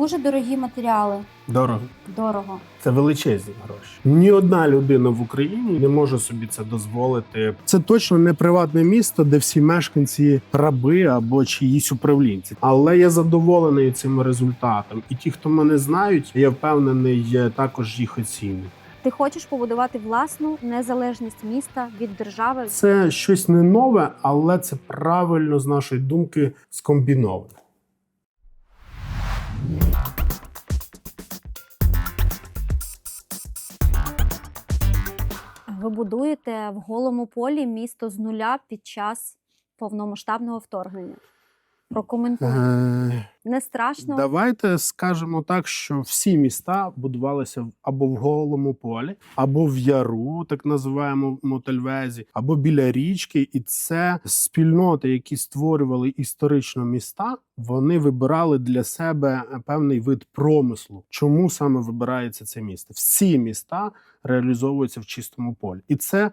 Дуже дорогі матеріали. Дорого. Дорого. Це величезні гроші. Ні одна людина в Україні не може собі це дозволити. Це точно не приватне місто, де всі мешканці раби або чиїсь управлінці. Але я задоволений цим результатом. І ті, хто мене знають, я впевнений, є також їх оцінюють. Ти хочеш побудувати власну незалежність міста від держави. Це щось не нове, але це правильно з нашої думки скомбіноване. Ви будуєте в голому полі місто з нуля під час повномасштабного вторгнення. Прокоментуй. Е, Не страшно. Давайте скажемо так, що всі міста будувалися або в голому полі, або в яру, так називаємо Мотельвезі, або біля річки. І це спільноти, які створювали історично міста. Вони вибирали для себе певний вид промислу. Чому саме вибирається це місто? Всі міста реалізовуються в чистому полі, і це.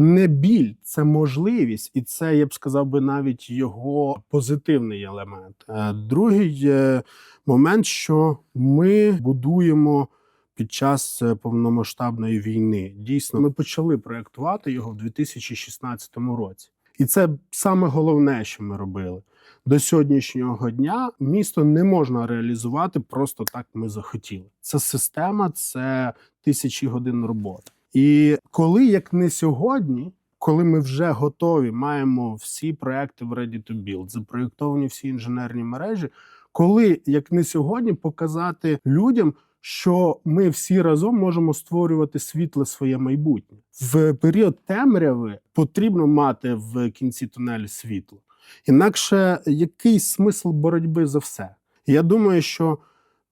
Не біль, це можливість, і це я б сказав би навіть його позитивний елемент. Е, Другий е, момент, що ми будуємо під час е, повномасштабної війни. Дійсно, ми почали проєктувати його в 2016 році, і це саме головне, що ми робили. До сьогоднішнього дня місто не можна реалізувати просто так. Ми захотіли. Це система, це тисячі годин роботи. І коли як не сьогодні, коли ми вже готові, маємо всі проекти в Ready to Build, запроєктовані всі інженерні мережі, коли як не сьогодні показати людям, що ми всі разом можемо створювати світле своє майбутнє в період темряви потрібно мати в кінці тунелю світло. Інакше який смисл боротьби за все? Я думаю, що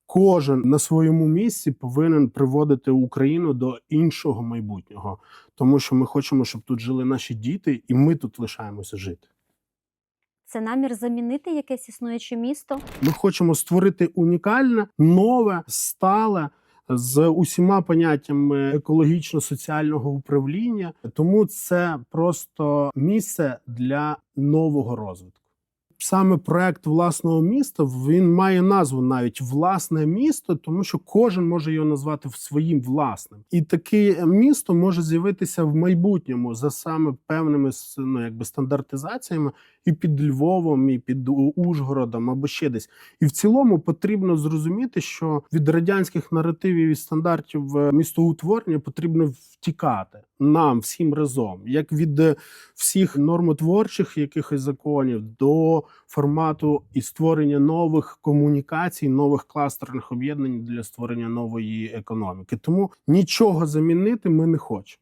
кожен на своєму місці повинен приводити Україну до іншого майбутнього, тому що ми хочемо, щоб тут жили наші діти, і ми тут лишаємося жити. Це намір замінити якесь існуюче місто. Ми хочемо створити унікальне, нове, стале. З усіма поняттями екологічно-соціального управління, тому це просто місце для нового розвитку. Саме проект власного міста він має назву навіть власне місто, тому що кожен може його назвати своїм власним, і таке місто може з'явитися в майбутньому за саме певними ну, якби стандартизаціями і під Львовом, і під Ужгородом або ще десь. І в цілому потрібно зрозуміти, що від радянських наративів і стандартів е, містоутворення потрібно втікати нам всім разом, як від е, всіх нормотворчих якихось законів до формату і створення нових комунікацій, нових кластерних об'єднань для створення нової економіки. Тому нічого замінити ми не хочемо.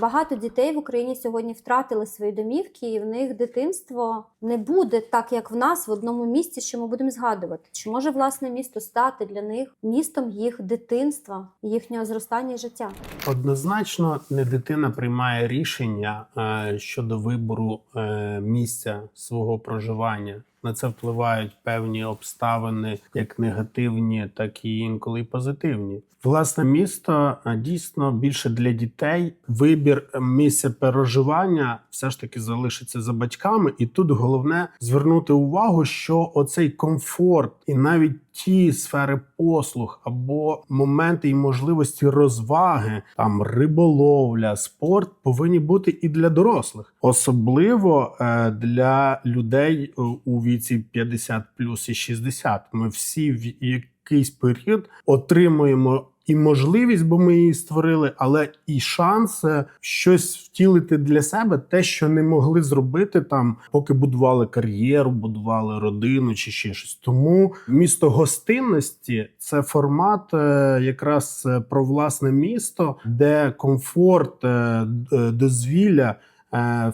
Багато дітей в Україні сьогодні втратили свої домівки, і в них дитинство не буде так, як в нас в одному місці, що ми будемо згадувати. Чи може власне місто стати для них містом їх дитинства, їхнього зростання і життя? Однозначно, не дитина приймає рішення е, щодо вибору е, місця свого проживання. На це впливають певні обставини, як негативні, так і інколи позитивні. Власне, місто е, дійсно більше для дітей. Вибір місця переживання все ж таки залишиться за батьками, і тут головне звернути увагу, що оцей комфорт і навіть ті сфери послуг або моменти і можливості розваги, там риболовля, спорт повинні бути і для дорослих, особливо е, для людей е, у віці 50 плюс і 60. Ми всі в якийсь період отримуємо. І можливість, бо ми її створили, але і шанс щось втілити для себе, те, що не могли зробити там, поки будували кар'єру, будували родину чи ще щось. Тому місто гостинності це формат е, якраз е, про власне місто, де комфорт, е, дозвілля,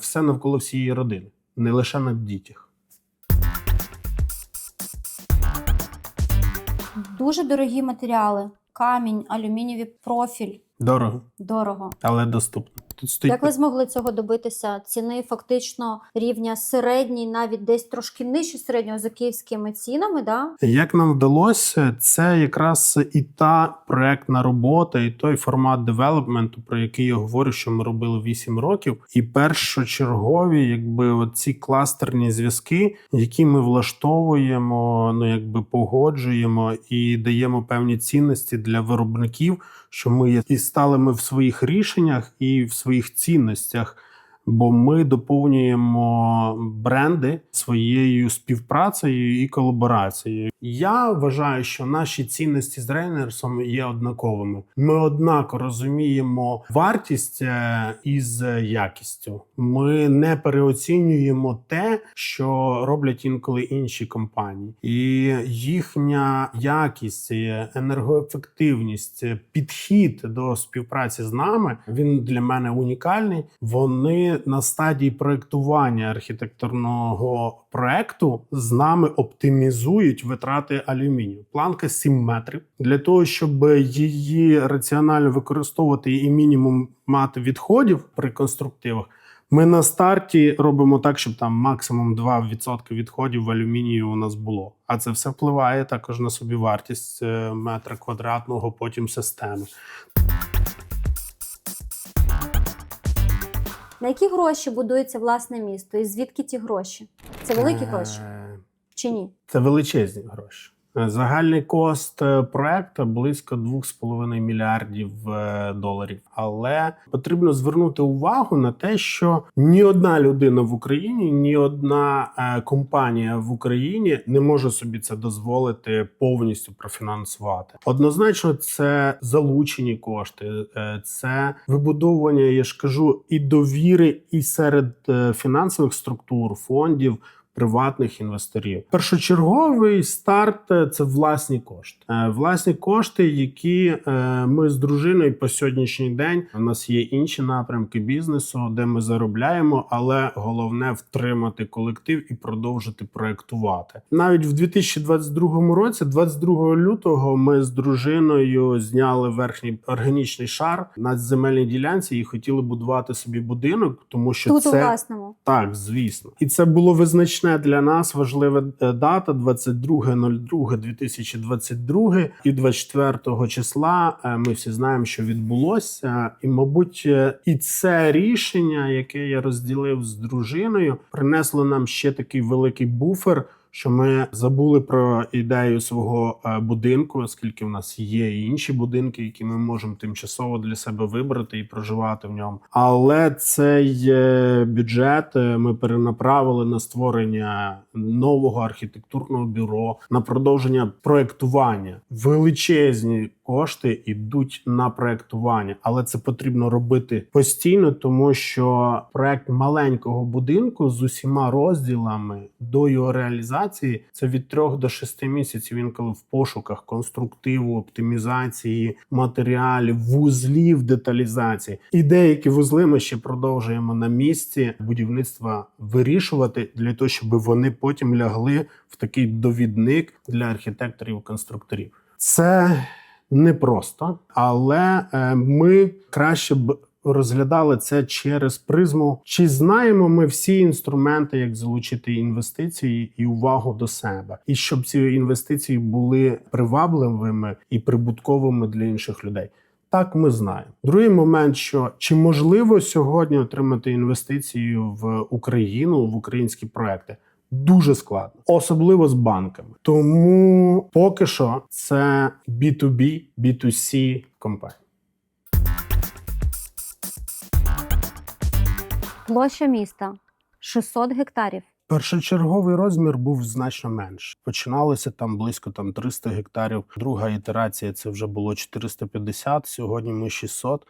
все навколо всієї родини, не лише на дітях. Дуже дорогі матеріали: камінь, алюмінієвий профіль. Дорого, Дорого. але доступно. Тут стоїть Як ви змогли цього добитися? Ціни фактично рівня середній, навіть десь трошки нижче середнього за київськими цінами, да? Як нам вдалося, це якраз і та проектна робота, і той формат девелопменту, про який я говорю, що ми робили 8 років. І першочергові, якби ці кластерні зв'язки, які ми влаштовуємо, ну якби погоджуємо і даємо певні цінності для виробників, що ми і сталими в своїх рішеннях і в своїх цінностях. Бо ми доповнюємо бренди своєю співпрацею і колаборацією. Я вважаю, що наші цінності з Рейнерсом є однаковими. Ми однако розуміємо вартість е, із якістю. Ми не переоцінюємо те, що роблять інколи інші компанії, і їхня якість, енергоефективність, підхід до співпраці з нами він для мене унікальний. Вони на стадії проектування архітектурного проекту з нами оптимізують витрати алюмінію. Планка 7 метрів для того, щоб її раціонально використовувати і мінімум мати відходів при конструктивах. Ми на старті робимо так, щоб там максимум 2% відходів в алюмінію у нас було. А це все впливає також на собівартість е, метра квадратного, потім системи. На які гроші будується власне місто? І звідки ті гроші? Це великі гроші Е, чи ні? Це величезні гроші. Загальний кост е, проекту близько 2,5 мільярдів е, доларів. Але потрібно звернути увагу на те, що ні одна людина в Україні, ні одна е, компанія в Україні не може собі це дозволити повністю профінансувати. Однозначно, це залучені кошти, це вибудовування, я ж кажу, і довіри, і серед фінансових структур, фондів приватних інвесторів. Першочерговий старт е, це власні кошти. Е, Власні кошти, які е, ми з дружиною по сьогоднішній день у нас є інші напрямки бізнесу, де ми заробляємо, але головне втримати колектив і продовжити проектувати. Навіть в 2022 році, 22 лютого, ми з дружиною зняли верхній органічний шар на земельній ділянці і хотіли будувати собі будинок, тому що Тут це у власному. так, звісно, і це було визначне для нас важлива е, дата 22.02.2022 і 24 числа. е, Ми всі знаємо, що відбулося, і мабуть, е, і це рішення, яке я розділив з дружиною, принесло нам ще такий великий буфер. Що ми забули про ідею свого е, будинку, оскільки в нас є і інші будинки, які ми можемо тимчасово для себе вибрати і проживати в ньому. Але цей е, бюджет е, ми перенаправили на створення нового архітектурного бюро, на продовження проектування. Величезні кошти йдуть на проектування, але це потрібно робити постійно, тому що проект маленького будинку з усіма розділами до його реалізації це від 3 до 6 місяців. Інколи в пошуках конструктиву, оптимізації матеріалів, вузлів, деталізації. І деякі вузли ми ще продовжуємо на місці будівництва вирішувати для того, щоб вони потім лягли в такий довідник для архітекторів-конструкторів. Це непросто, але е, ми краще б розглядали це через призму. Чи знаємо ми всі інструменти, як залучити інвестиції і увагу до себе, і щоб ці інвестиції були привабливими і прибутковими для інших людей. Так, ми знаємо. Другий момент, що чи можливо сьогодні отримати інвестицію в Україну в українські проекти? Дуже складно, особливо з банками. Тому поки що це B2B, B2C компанії. Площа міста 600 гектарів. Першочерговий розмір був значно менше. Починалося там близько там 300 гектарів. Друга ітерація це вже було 450, Сьогодні ми 600.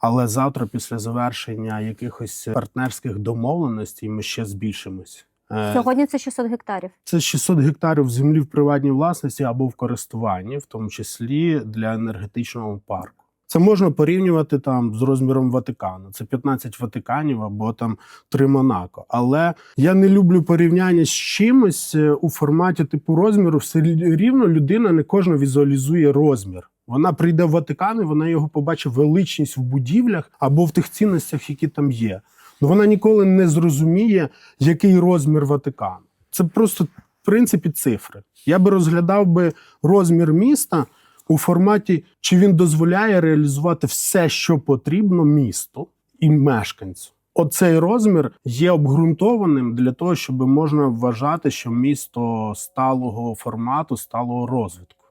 Але завтра, після завершення якихось партнерських домовленостей, ми ще збільшимось. Е, Сьогодні це 600 гектарів. Це 600 гектарів землі в приватній власності або в користуванні, в тому числі для енергетичного парку. Це можна порівнювати там з розміром Ватикану. Це 15 Ватиканів або там 3 Монако. Але я не люблю порівняння з чимось е, у форматі типу розміру. Все рівно людина не кожна візуалізує розмір. Вона прийде в Ватикан, і вона його побачить величність в будівлях або в тих цінностях, які там є. Ну вона ніколи не зрозуміє, який розмір Ватикану. Це просто в принципі цифри. Я би розглядав би розмір міста у форматі, чи він дозволяє реалізувати все, що потрібно місту і мешканцю. Оцей розмір є обґрунтованим для того, щоб можна вважати, що місто сталого формату, сталого розвитку.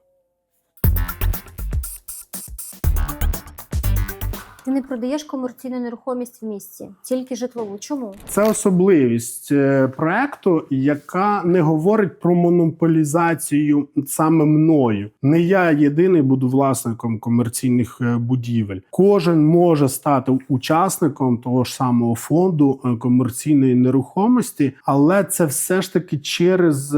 Ти не продаєш комерційну нерухомість в місті, тільки житлову. Чому? Це особливість е, проекту, яка не говорить про монополізацію саме мною. Не я єдиний буду власником комерційних е, будівель. Кожен може стати учасником того ж самого фонду е, комерційної нерухомості, але це все ж таки через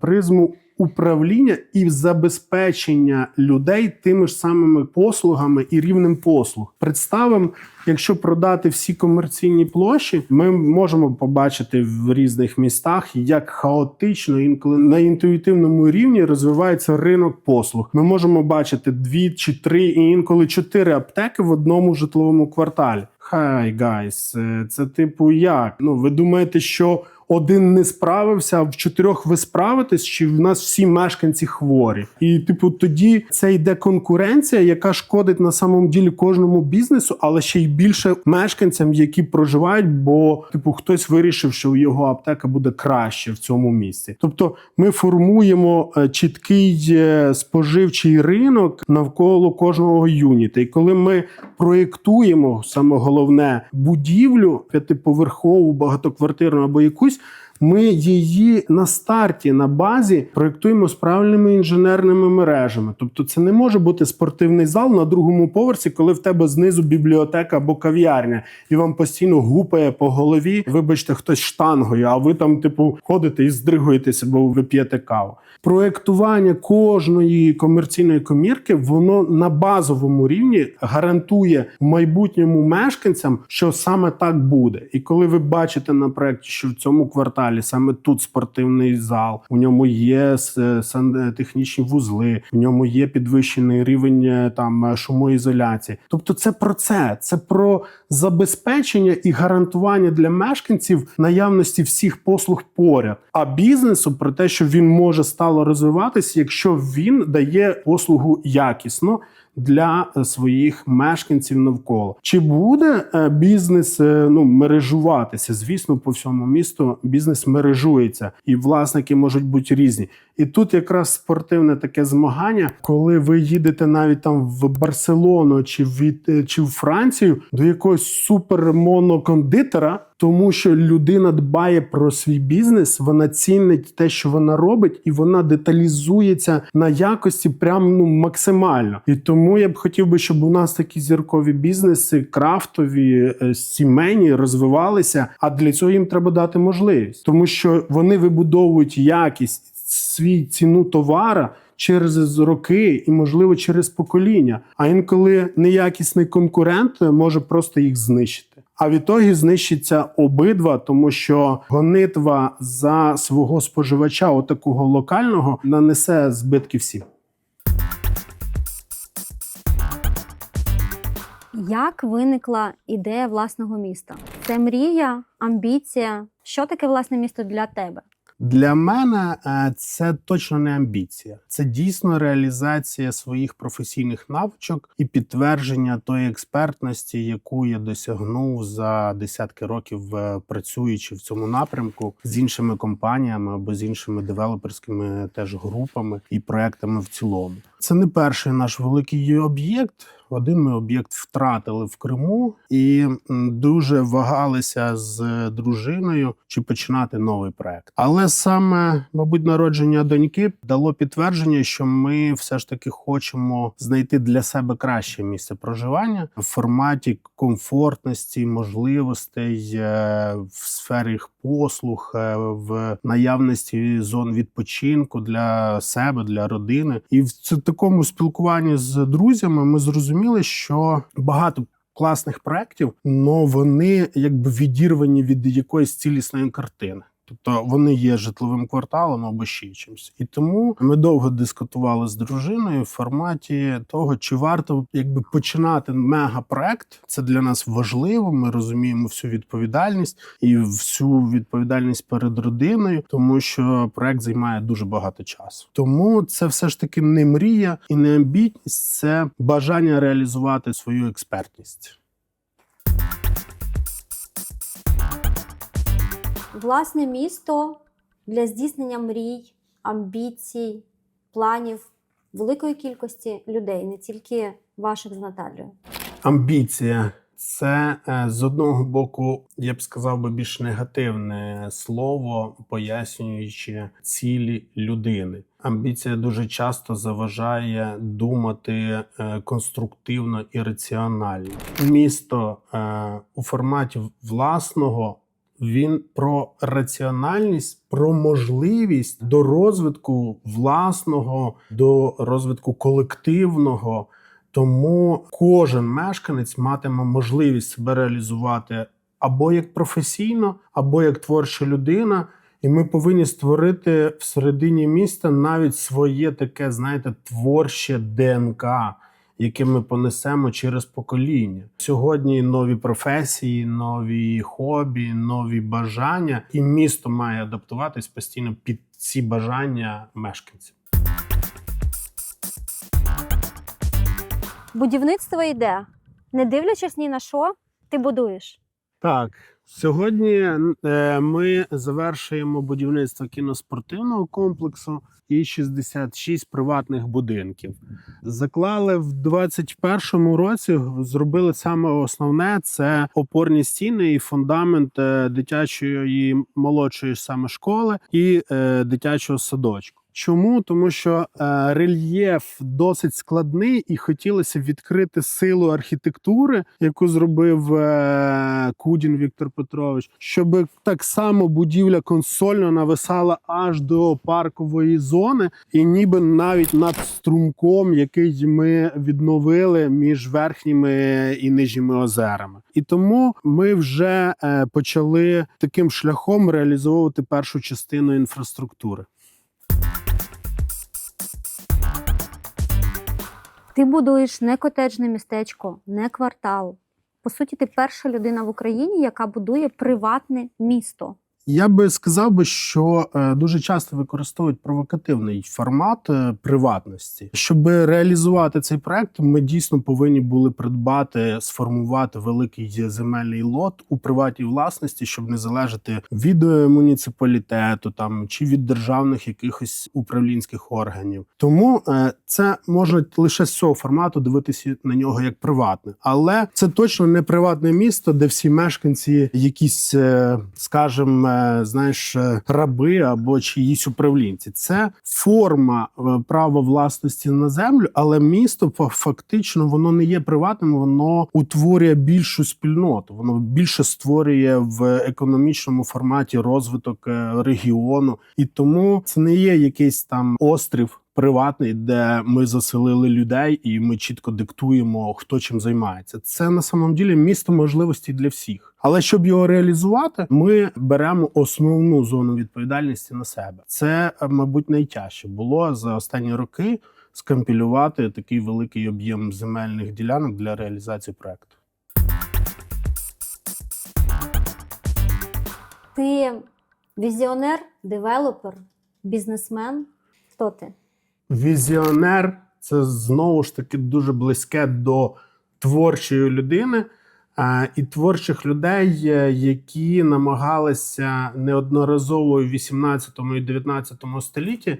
призму. Управління і забезпечення людей тими ж самими послугами і рівнем послуг. Представимо, якщо продати всі комерційні площі, ми можемо побачити в різних містах, як хаотично інколи на інтуїтивному рівні розвивається ринок послуг. Ми можемо бачити дві чи три і інколи чотири аптеки в одному житловому кварталі. Хай гайс, е, це типу як? Ну ви думаєте, що один не справився, а в чотирьох ви справитесь, чи в нас всі мешканці хворі? І типу, тоді це йде конкуренція, яка шкодить на самому ділі кожному бізнесу, але ще й більше мешканцям, які проживають, бо типу хтось вирішив, що його аптека буде краще в цьому місці. Тобто, ми формуємо е, чіткий е, споживчий ринок навколо кожного юніта. І коли ми проєктуємо саме головне будівлю п'ятиповерхову, багатоквартирну або якусь. Ми її на старті на базі проєктуємо з правильними інженерними мережами. Тобто, це не може бути спортивний зал на другому поверсі, коли в тебе знизу бібліотека або кав'ярня, і вам постійно гупає по голові. Вибачте, хтось штангою, а ви там, типу, ходите і здригуєтеся, бо ви п'єте каву. Проєктування кожної комерційної комірки воно на базовому рівні гарантує в майбутнььому мешканцям, що саме так буде. І коли ви бачите на проєкті, що в цьому кварталі саме тут спортивний зал, у ньому є с- сантехнічні вузли, в ньому є підвищений рівень е, там е, шумоізоляції. Тобто, це про це, це про забезпечення і гарантування для мешканців наявності всіх послуг поряд, а бізнесу про те, що він може стало розвиватися, якщо він дає послугу якісно. Для е, своїх мешканців навколо чи буде е, бізнес е, ну мережуватися? Звісно, по всьому місту бізнес мережується, і власники можуть бути різні. І тут якраз спортивне таке змагання, коли ви їдете навіть там в Барселону чи в чи в Францію до якогось супермонокондитера, тому що людина дбає про свій бізнес, вона цінить те, що вона робить, і вона деталізується на якості прям ну максимально. І тому я б хотів би, щоб у нас такі зіркові бізнеси, крафтові, е, сімейні розвивалися. А для цього їм треба дати можливість, тому що вони вибудовують якість свій ціну товара. Через роки і, можливо, через покоління. А інколи неякісний конкурент може просто їх знищити. А в ітогі знищиться обидва, тому що гонитва за свого споживача, отакого локального, нанесе збитки всім. Як виникла ідея власного міста? Це мрія, амбіція. Що таке власне місто для тебе? Для мене е, це точно не амбіція, це дійсно реалізація своїх професійних навичок і підтвердження тої експертності, яку я досягнув за десятки років е, працюючи в цьому напрямку з іншими компаніями або з іншими девелоперськими теж групами і проектами в цілому. Це не перший наш великий об'єкт. Один ми об'єкт втратили в Криму і дуже вагалися з дружиною, чи починати новий проект. Але саме, мабуть, народження доньки дало підтвердження, що ми все ж таки хочемо знайти для себе краще місце проживання в форматі комфортності, можливостей е, в сфері послуг, е, в наявності зон відпочинку для себе, для родини. І в такому спілкуванні з друзями ми зрозуміли, що багато. Класних проєктів, але вони якби відірвані від якоїсь цілісної картини. Тобто вони є житловим кварталом або ще чимось. І тому ми довго дискутували з дружиною в форматі того, чи варто якби починати мегапроект. Це для нас важливо. Ми розуміємо всю відповідальність і всю відповідальність перед родиною, тому що проект займає дуже багато часу. Тому це все ж таки не мрія і не амбітність, це бажання реалізувати свою експертність. Власне місто для здійснення мрій, амбіцій, планів великої кількості людей, не тільки ваших з Наталією. Амбіція це е, з одного боку, я б сказав би більш негативне слово, пояснюючи цілі людини. Амбіція дуже часто заважає думати е, конструктивно і раціонально. Місто е, у форматі власного. Він про раціональність, про можливість до розвитку власного, до розвитку колективного. Тому кожен мешканець матиме можливість себе реалізувати або як професійно, або як творча людина. І ми повинні створити всередині міста навіть своє таке, знаєте, творче ДНК, яке ми понесемо через покоління. Сьогодні нові професії, нові хобі, нові бажання, і місто має адаптуватись постійно під ці бажання мешканців. Будівництво йде, не дивлячись ні на що, ти будуєш. Так, сьогодні е, ми завершуємо будівництво кіноспортивного комплексу і 66 приватних будинків. Заклали в 21-му році. Зробили саме основне це опорні стіни і фундамент е, дитячої і молодшої саме школи і е, дитячого садочку. Чому? Тому що е, рельєф досить складний, і хотілося відкрити силу архітектури, яку зробив е, Кудін Віктор Петрович, щоб так само будівля консольно нависала аж до паркової зони, і ніби навіть над струмком, який ми відновили між верхніми і нижніми озерами. І тому ми вже е, почали таким шляхом реалізовувати першу частину інфраструктури. Ти будуєш не котеджне містечко, не квартал. По суті, ти перша людина в Україні, яка будує приватне місто. Я би сказав би, що е, дуже часто використовують провокативний формат е, приватності. Щоб реалізувати цей проект, ми дійсно повинні були придбати, сформувати великий земельний лот у приватній власності, щоб не залежати від е, муніципалітету там чи від державних якихось управлінських органів. Тому це можна лише з цього формату дивитися на нього як приватне, але це точно не приватне місто, де всі мешканці якісь, скажімо, знаєш, е, раби або чиїсь управлінці. Це форма е, права власності на землю, але місто фа- фактично воно не є приватним, воно утворює більшу спільноту. Воно більше створює в економічному форматі розвиток е, регіону, і тому це не є якийсь там острів. Приватний, де ми заселили людей, і ми чітко диктуємо, хто чим займається. Це на самом ділі місто можливостей для всіх. Але щоб його реалізувати, ми беремо основну зону відповідальності на себе. Це, мабуть, найтяжче було за останні роки скомпілювати такий великий об'єм земельних ділянок для реалізації проекту. Ти візіонер, девелопер, бізнесмен. Хто ти? Візіонер це знову ж таки дуже близьке до творчої людини і творчих людей, е, які намагалися неодноразово в 18 і 19 столітті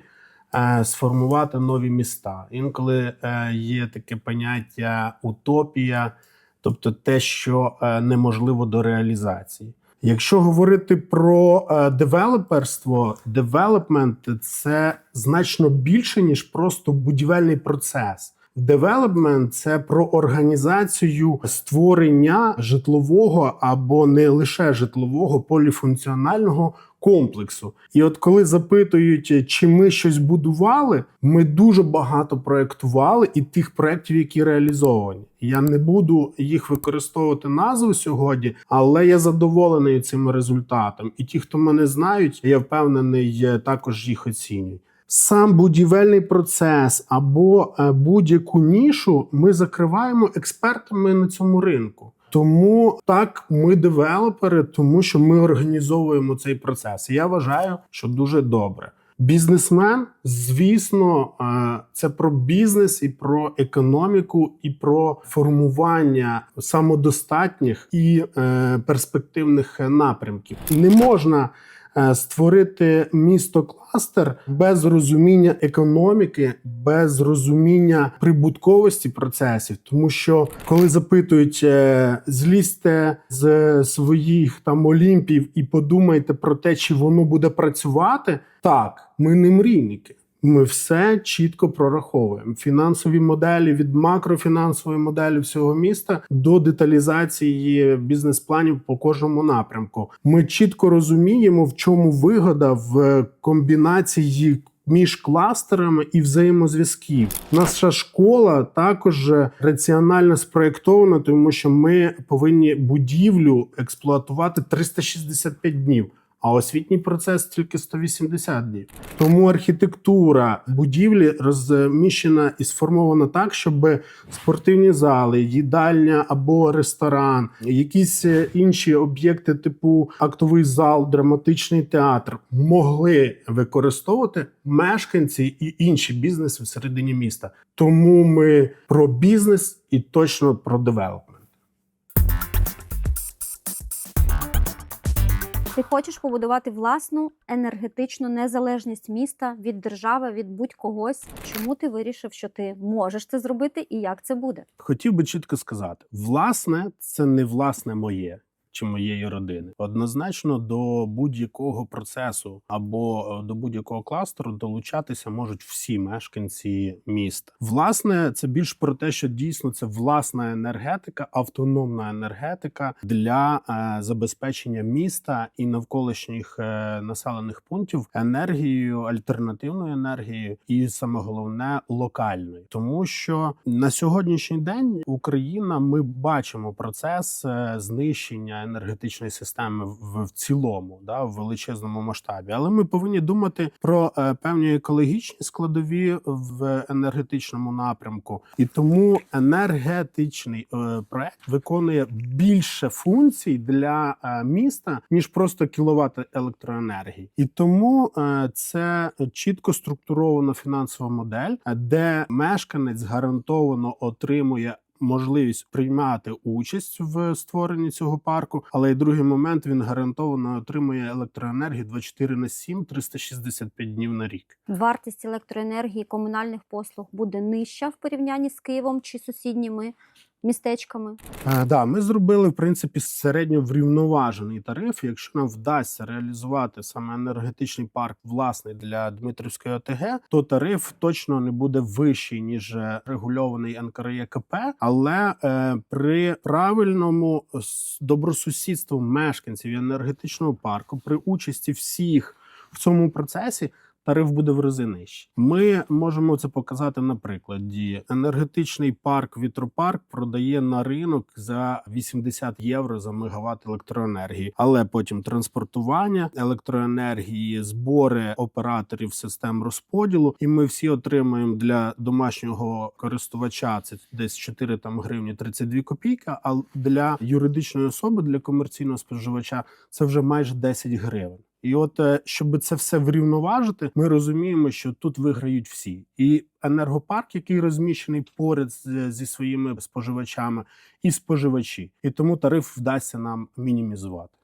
е, сформувати нові міста. Інколи е, є таке поняття утопія, тобто те, що неможливо до реалізації. Якщо говорити про е, девелоперство, девелопмент це значно більше ніж просто будівельний процес. Девелопмент це про організацію створення житлового або не лише житлового поліфункціонального комплексу. І от коли запитують, чи ми щось будували, ми дуже багато проєктували і тих проєктів, які реалізовані. Я не буду їх використовувати назви сьогодні, але я задоволений цим результатом. І ті, хто мене знають, я впевнений, е, також їх оцінюють. Сам будівельний процес або е, будь-яку нішу ми закриваємо експертами на цьому ринку. Тому так ми девелопери, тому що ми організовуємо цей процес. Я вважаю, що дуже добре. Бізнесмен, звісно, е, це про бізнес і про економіку, і про формування самодостатніх і е, перспективних напрямків. Не можна створити місто кластер без розуміння економіки, без розуміння прибутковості процесів. Тому що коли запитують, е, злізьте з своїх там олімпів і подумайте про те, чи воно буде працювати, так ми не мрійники. Ми все чітко прораховуємо. Фінансові моделі від макрофінансової моделі всього міста до деталізації бізнес-планів по кожному напрямку. Ми чітко розуміємо, в чому вигода в комбінації. Між кластерами і взаємозв'язків наша школа також раціонально спроєктована, тому що ми повинні будівлю експлуатувати 365 днів а освітній процес тільки 180 днів. Тому архітектура будівлі розміщена і сформована так, щоб спортивні зали, їдальня або ресторан, якісь е, інші об'єкти, типу актовий зал, драматичний театр, могли використовувати мешканці і інші бізнеси всередині міста. Тому ми про бізнес і точно про девелопмент. Ти хочеш побудувати власну енергетичну незалежність міста від держави, від будь-когось. Чому ти вирішив, що ти можеш це зробити і як це буде? Хотів би чітко сказати: власне, це не власне моє. Чи моєї родини однозначно до будь-якого процесу або е, до будь-якого кластеру долучатися можуть всі мешканці міста. Власне, це більш про те, що дійсно це власна енергетика, автономна енергетика для е, забезпечення міста і навколишніх е, населених пунктів енергією, альтернативною енергією, і саме головне локальною, тому що на сьогоднішній день Україна ми бачимо процес е, знищення енергетичної системи в, в цілому, да, в величезному масштабі. Але ми повинні думати про е, певні екологічні складові в енергетичному напрямку, і тому енергетичний е, проект виконує більше функцій для е, міста ніж просто кіловат електроенергії, і тому е, це чітко структурована фінансова модель, де мешканець гарантовано отримує можливість приймати участь в створенні цього парку. Але й другий момент він гарантовано отримує електроенергію 24 на 7, 365 днів на рік. Вартість електроенергії комунальних послуг буде нижча в порівнянні з Києвом чи сусідніми містечками. Е, да, ми зробили в принципі середньо врівноважений тариф. Якщо нам вдасться реалізувати саме енергетичний парк власний для Дмитрівської ОТГ, то тариф точно не буде вищий ніж е, регульований НКРЄКП, але е, при правильному добросусідству мешканців енергетичного парку, при участі всіх в цьому процесі. Тариф буде в рази нижчий. Ми можемо це показати на прикладі. Енергетичний парк Вітропарк продає на ринок за 80 євро за мегаватт електроенергії, але потім транспортування електроенергії, збори операторів систем розподілу, і ми всі отримуємо для домашнього користувача це десь 4 там гривні 32 копійки. А для юридичної особи для комерційного споживача це вже майже 10 гривень. І от е, щоб це все врівноважити, ми розуміємо, що тут виграють всі, і енергопарк, який розміщений поряд зі своїми споживачами, і споживачі, і тому тариф вдасться нам мінімізувати.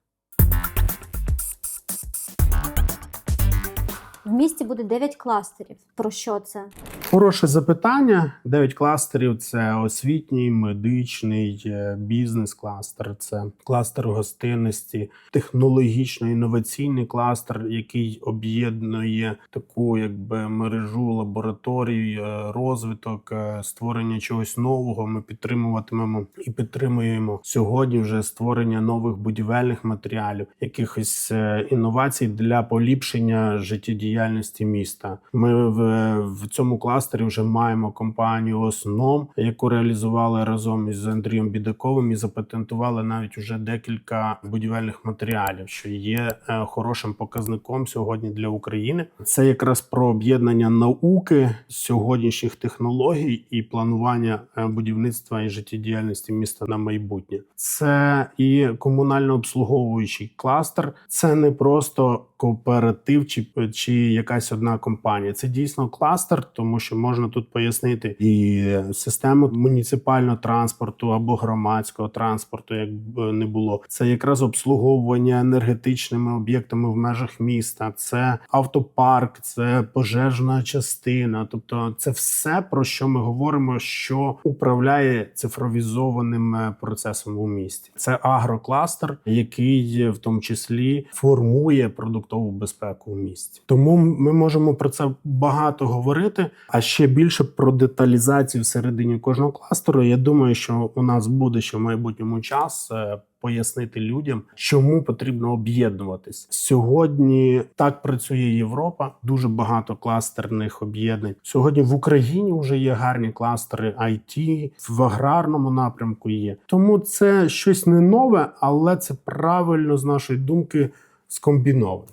В місті буде 9 кластерів. Про що це? Хороше запитання. Дев'ять кластерів: це освітній, медичний, е, бізнес-кластер, це кластер гостинності, технологічно-інноваційний кластер, який об'єднує таку якби мережу лабораторій, е, розвиток, е, створення чогось нового. Ми підтримуватимемо і підтримуємо сьогодні вже створення нових будівельних матеріалів, якихось інновацій для поліпшення життєдіяльності міста. Ми в, в цьому кластері вже маємо компанію Осном, яку реалізували разом із Андрієм Бідаковим і запатентували навіть уже декілька будівельних матеріалів, що є е, хорошим показником сьогодні для України. Це якраз про об'єднання науки сьогоднішніх технологій і планування е, будівництва і життєдіяльності міста на майбутнє. Це і комунально обслуговуючий кластер. Це не просто кооператив чи, чи якась одна компанія. Це дійсно кластер, тому що можна тут пояснити і систему муніципального транспорту або громадського транспорту, як б не було. Це якраз обслуговування енергетичними об'єктами в межах міста. Це автопарк, це пожежна частина. Тобто, це все про що ми говоримо, що управляє цифровізованим е, процесом у місті. Це агрокластер, який в тому числі формує продуктову безпеку у місті. Тому ми можемо про це багато говорити. А ще більше про деталізацію всередині кожного кластеру. Я думаю, що у нас буде ще в майбутньому час. е, Пояснити людям, чому потрібно об'єднуватись сьогодні. Так працює Європа. Дуже багато кластерних об'єднань. Сьогодні в Україні вже є гарні кластери IT, в аграрному напрямку є. Тому це щось не нове, але це правильно з нашої думки скомбіноване.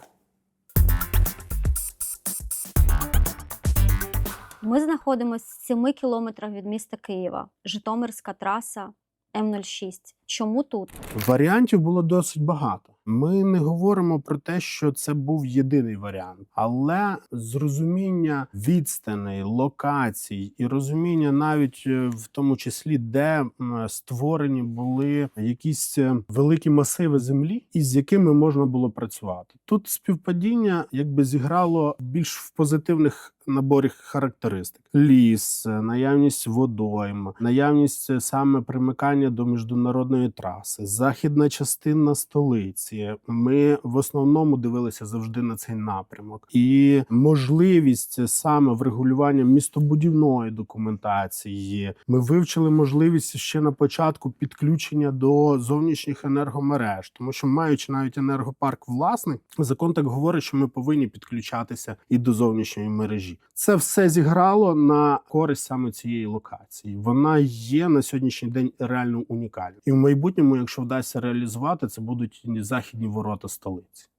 Ми знаходимося в 7 кілометрах від міста Києва, Житомирська траса М06. Чому тут? Варіантів було досить багато. Ми не говоримо про те, що це був єдиний варіант, але зрозуміння відстаней, локацій і розуміння навіть е, в тому числі, де створені були якісь е, великі масиви землі, із якими можна було працювати. Тут співпадіння якби зіграло більш в позитивних наборі характеристик: ліс, е, наявність водойм, наявність саме примикання до міжнародної траси, західна частина столиці. Ми в основному дивилися завжди на цей напрямок, і можливість саме врегулювання містобудівної документації. Ми вивчили можливість ще на початку підключення до зовнішніх енергомереж, тому що маючи навіть енергопарк власний, закон так говорить, що ми повинні підключатися і до зовнішньої мережі. Це все зіграло на користь саме цієї локації. Вона є на сьогоднішній день реально унікальною. І в майбутньому, якщо вдасться реалізувати, це будуть західні ворота столиці.